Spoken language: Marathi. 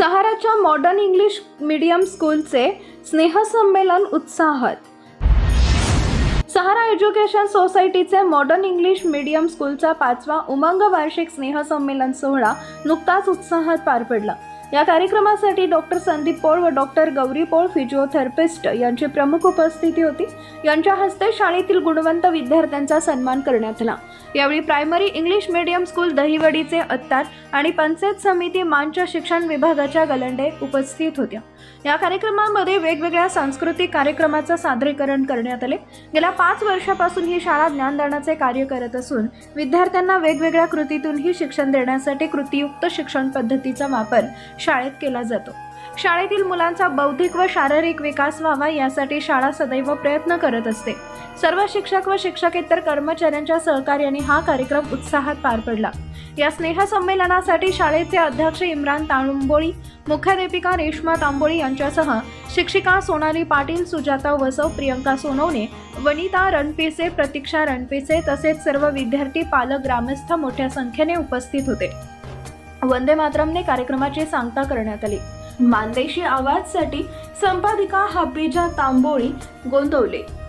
सहाराच्या मॉडर्न इंग्लिश मीडियम स्कूलचे स्नेहसंमेलन उत्साहात. सहारा एज्युकेशन सोसायटीचे मॉडर्न इंग्लिश मीडियम स्कूलचा पाचवा उमंग वार्षिक स्नेहसंमेलन सोहळा नुकताच उत्साहात पार पडला. या कार्यक्रमासाठी डॉक्टर संदीप पोळ व डॉक्टर गौरी पोळ फिजिओथेरपिस्ट यांची प्रमुख उपस्थिती होती. यांच्या हस्ते शाळेतील गुणवंत विद्यार्थ्यांचा सन्मान करण्यात आला. यावेळी प्रायमरी इंग्लिश मीडियम स्कूल दहिवडीचे अत्तार आणि पंचायत समिती मानच्या शिक्षण विभागाच्या गलंडे उपस्थित होत्या. या कार्यक्रमामध्ये वेगवेगळ्या सांस्कृतिक कार्यक्रमाचं सादरीकरण करण्यात आले. गेल्या पाच वर्षापासून ही शाळा ज्ञानदानाचे कार्य करत असून विद्यार्थ्यांना वेगवेगळ्या कृतीतूनही शिक्षण देण्यासाठी कृतीयुक्त शिक्षण पद्धतीचा वापर शाळेत केला जातो. शाळेतील मुलांचा बौद्धिक व शारीरिक विकास व्हावा यासाठी शाळा सदैव प्रयत्न करत असते. सर्व शिक्षक व शिक्षकेतर कर्मचाऱ्यांच्या सहकार्याने हा कार्यक्रम उत्साहात पार पडला. या स्नेहसंमेलनासाठी शाळेचे अध्यक्ष इम्रान तांबोळी मुख्याध्यापिका रेश्मा तांबोळी यांच्यासह शिक्षिका सोनाली पाटील सुजाता वसव प्रियंका सोनवणे वनिता रणपिसे प्रतीक्षा रणपिसे तसेच सर्व विद्यार्थी पालक ग्रामस्थ मोठ्या संख्येने उपस्थित होते. वंदे मातरमने कार्यक्रमाची सांगता करण्यात आली. मानदेशी आवाजसाठी संपादिका हापिजा तांबोळी गोंदवले.